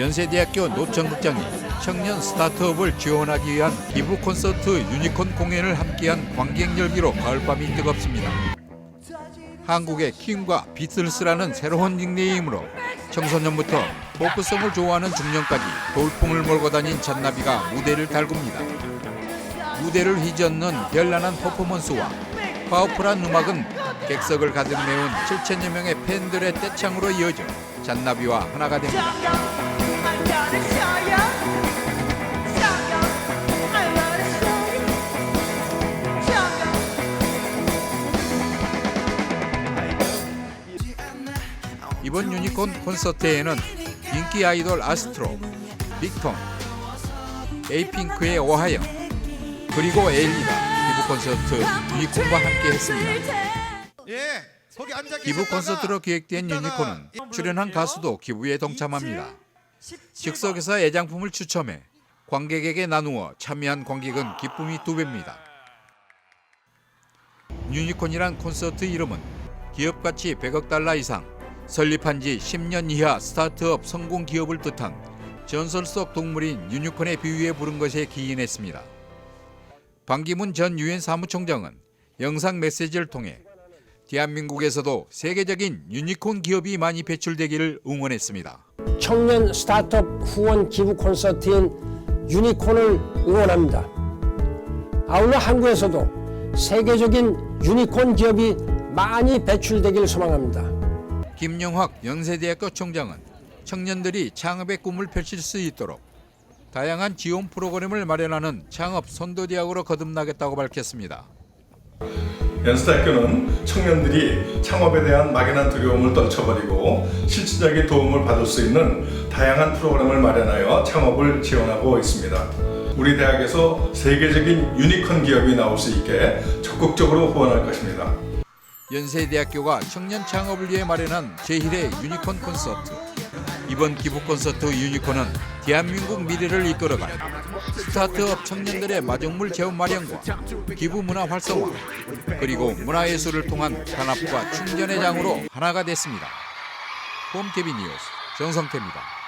연세대학교 노천극장이 청년 스타트업을 지원하기 위한 기부 콘서트 유니콘 공연을 함께한 관객 열기로 가을밤이 뜨겁습니다. 한국의 킹과 비틀스라는 새로운 닉네임으로 청소년부터 포크성을 좋아하는 중년까지 돌풍을 몰고 다닌 잔나비가 무대를 달굽니다. 무대를 휘젓는 별난한 퍼포먼스와 파워풀한 음악은 객석을 가득 메운 7천여 명의 팬들의 떼창으로 이어져 잔나비와 하나가 됩니다. 이번 유니콘 콘서트에는 인기 아이돌 아스트로, 빅톤, 에이핑크의 오하영, 그리고 에일리가 기부 콘서트 유니콘과 함께 했습니다. 예, 기부 콘서트로 기획된 유니콘은 이- 출연한 가수도 기부에 동참합니다. 즉석에서 애장품을 추첨해 관객에게 나누어 참여한 관객은 기쁨이 두 배입니다. 유니콘이란 콘서트 이름은 기업 가치 100억 달러 이상, 설립한 지 10년 이하 스타트업 성공 기업을 뜻한 전설 속 동물인 유니콘의 비유에 부른 것에 기인했습니다. 반기문 전 유엔 사무총장은 영상 메시지를 통해 대한민국에서도 세계적인 유니콘 기업이 많이 배출되기를 응원했습니다. 청년 스타트업 후원 기부 콘서트인 유니콘을 응원합니다. 아울러 한국에서도 세계적인 유니콘 기업이 많이 배출되길 소망합니다. 김영학 연세대학교 총장은 청년들이 창업의 꿈을 펼칠 수 있도록 다양한 지원 프로그램을 마련하는 창업 선도대학으로 거듭나겠다고 밝혔습니다. 연수대학교는 청년들이 창업에 대한 막연한 두려움을 떨쳐버리고 실질적인 도움을 받을 수 있는 다양한 프로그램을 마련하여 창업을 지원하고 있습니다. 우리 대학에서 세계적인 유니콘 기업이 나올 수 있게 적극적으로 후원할 것입니다. 연세대학교가 청년 창업을 위해 마련한 제1회 유니콘 콘서트. 이번 기부 콘서트 유니콘은 대한민국 미래를 이끌어갈 스타트업 청년들의 마중물 체험 마련과 기부 문화 활성화 그리고 문화예술을 통한 단합과 충전의 장으로 하나가 됐습니다. 홈TV 뉴스 정성태입니다.